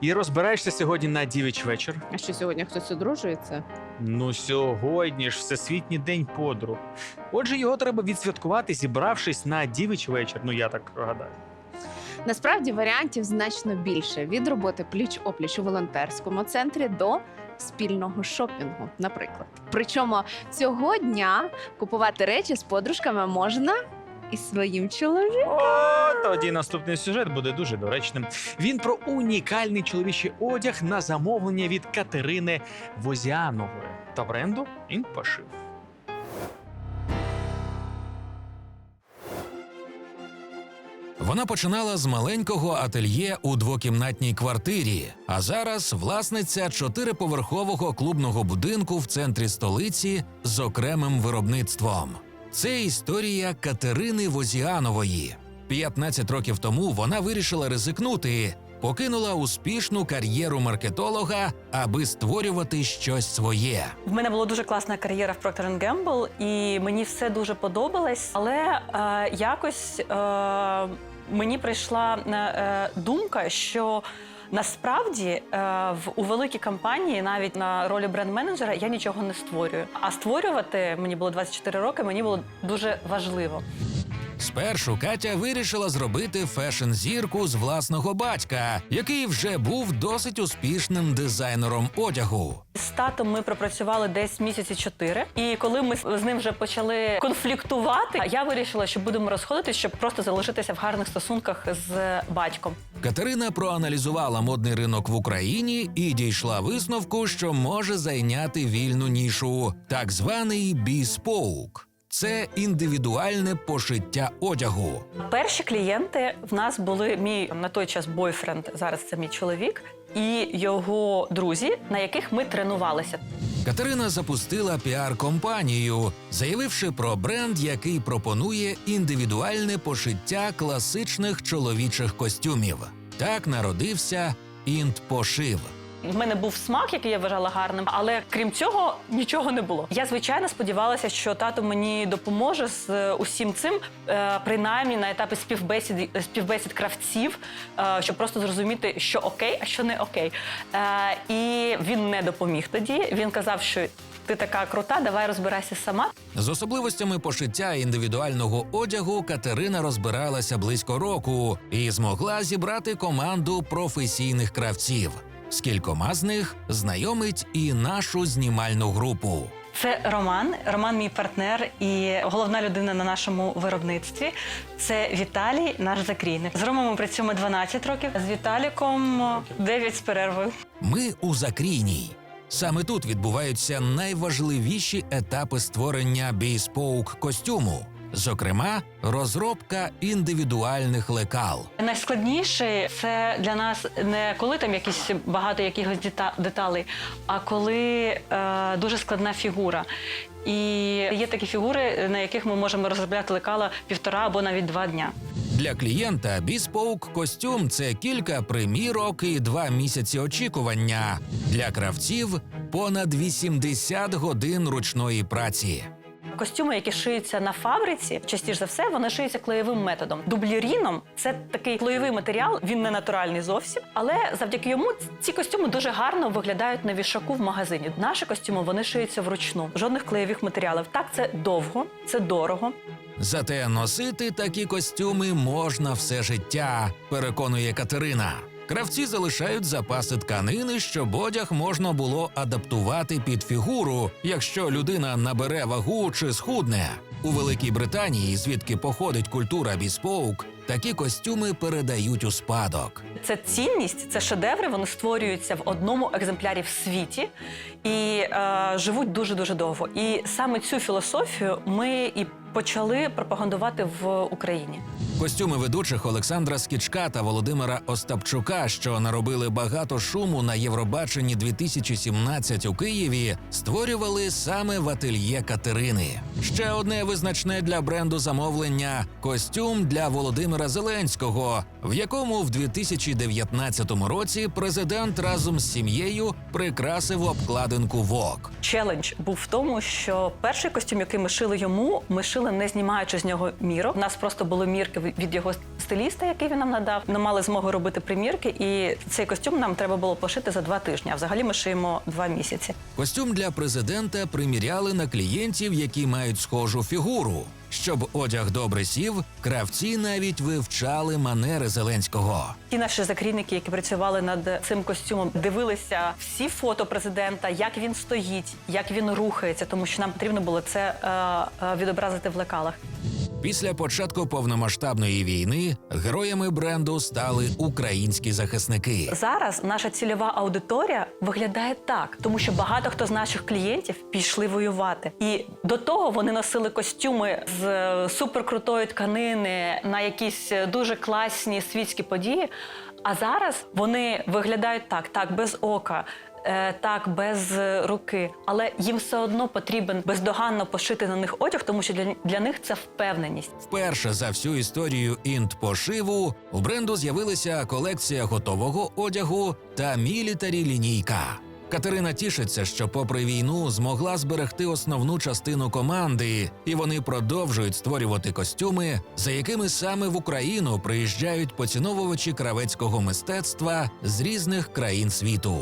І розбираєшся сьогодні на дівич вечір. А що сьогодні хтось одружується? Ну, сьогодні ж Всесвітній день подруг. Отже, його треба відсвяткувати, зібравшись на дівич вечір. Ну, я так гадаю. Насправді варіантів значно більше від роботи пліч опліч у волонтерському центрі до спільного шопінгу, наприклад. Причому цього дня купувати речі з подружками можна і своїм чоловіком. О, тоді наступний сюжет буде дуже доречним. Він про унікальний чоловічий одяг на замовлення від Катерини Возянової та бренду він пошив. Вона починала з маленького ательє у двокімнатній квартирі, а зараз власниця чотириповерхового клубного будинку в центрі столиці з окремим виробництвом. Це історія Катерини Возіанової. 15 років тому вона вирішила ризикнути, покинула успішну кар'єру маркетолога, аби створювати щось своє. В мене була дуже класна кар'єра в Procter Gamble, і мені все дуже подобалось. Але е, якось е, мені прийшла е, думка, що насправді е, в у великій компанії, навіть на ролі бренд-менеджера, я нічого не створюю. А створювати мені було 24 роки, мені було дуже важливо. Спершу Катя вирішила зробити фешн-зірку з власного батька, який вже був досить успішним дизайнером одягу. З татом ми пропрацювали десь місяці чотири. І коли ми з ним вже почали конфліктувати, я вирішила, що будемо розходитись, щоб просто залишитися в гарних стосунках з батьком. Катерина проаналізувала модний ринок в Україні і дійшла висновку, що може зайняти вільну нішу, так званий біспоук. Це індивідуальне пошиття одягу. Перші клієнти в нас були мій на той час бойфренд, зараз це мій чоловік, і його друзі, на яких ми тренувалися. Катерина запустила піар-компанію, заявивши про бренд, який пропонує індивідуальне пошиття класичних чоловічих костюмів. Так народився інт-пошив. В мене був смак, який я вважала гарним, але крім цього нічого не було. Я звичайно сподівалася, що тато мені допоможе з е, усім цим, е, принаймні на етапі співбесід співбесід кравців, е, щоб просто зрозуміти, що окей, а що не окей. Е, І він не допоміг тоді. Він казав, що ти така крута, давай розбирайся сама. З особливостями пошиття індивідуального одягу Катерина розбиралася близько року і змогла зібрати команду професійних кравців. З кількома з них знайомить і нашу знімальну групу. Це Роман. Роман мій партнер і головна людина на нашому виробництві. Це Віталій, наш закрійник. З Ромом ми працюємо 12 років, з Віталіком 9 з перервою. Ми у Закрійній. Саме тут відбуваються найважливіші етапи створення бейспоук костюму, зокрема, розробка індивідуальних лекал. Найскладніше це для нас не коли там якісь багато якихось дета- деталей, а коли е, дуже складна фігура. І є такі фігури, на яких ми можемо розробляти лекала півтора або навіть два дня. Для клієнта біспоук костюм це кілька примірок і два місяці очікування. Для кравців понад 80 годин ручної праці. Костюми, які шиються на фабриці, частіше за все, вони шиються клеєвим методом. Дубліріном це такий клеєвий матеріал, він не натуральний зовсім, але завдяки йому ці костюми дуже гарно виглядають на вішаку в магазині. Наші костюми вони шиються вручну, жодних клеєвих матеріалів. Так, це довго, це дорого. Зате носити такі костюми можна все життя, переконує Катерина. Кравці залишають запаси тканини, щоб одяг можна було адаптувати під фігуру, якщо людина набере вагу чи схудне. У Великій Британії, звідки походить культура біспоук, такі костюми передають у спадок. Це цінність, це шедеври. Вони створюються в одному екземплярі в світі і е, живуть дуже дуже довго. І саме цю філософію ми і почали пропагандувати в Україні. Костюми ведучих Олександра Скічка та Володимира Остапчука, що наробили багато шуму на Євробаченні 2017 у Києві, створювали саме в ательє Катерини. Ще одне визначне для бренду замовлення костюм для Володимира Зеленського, в якому в 2019 році президент разом з сім'єю прикрасив обкладинку ВОК. Челендж був в тому, що перший костюм, який ми шили йому, ми шили не знімаючи з нього мірок. У нас просто були мірки від його стиліста, який він нам надав. Ми мали змогу робити примірки, і цей костюм нам треба було пошити за два тижні. А взагалі ми шиємо два місяці. Костюм для президента приміряли на клієнтів, які мають схожу фігуру. Щоб одяг добре сів, кравці навіть вивчали манери Зеленського. Ті наші закрійники, які працювали над цим костюмом, дивилися всі фото президента, як він стоїть, як він рухається, тому що нам потрібно було це е, е, відобразити в лекалах. Після початку повномасштабної війни героями бренду стали українські захисники. Зараз наша цільова аудиторія виглядає так, тому що багато хто з наших клієнтів пішли воювати, і до того вони носили костюми з е, суперкрутої тканини на якісь е, дуже класні світські події. А зараз вони виглядають так, так без ока. Е, Так, без руки, але їм все одно потрібен бездоганно пошити на них одяг, тому що для, для них це впевненість. Вперше за всю історію інт пошиву у бренду з'явилася колекція готового одягу та мілітарі лінійка. Катерина тішиться, що, попри війну, змогла зберегти основну частину команди, і вони продовжують створювати костюми, за якими саме в Україну приїжджають поціновувачі кравецького мистецтва з різних країн світу.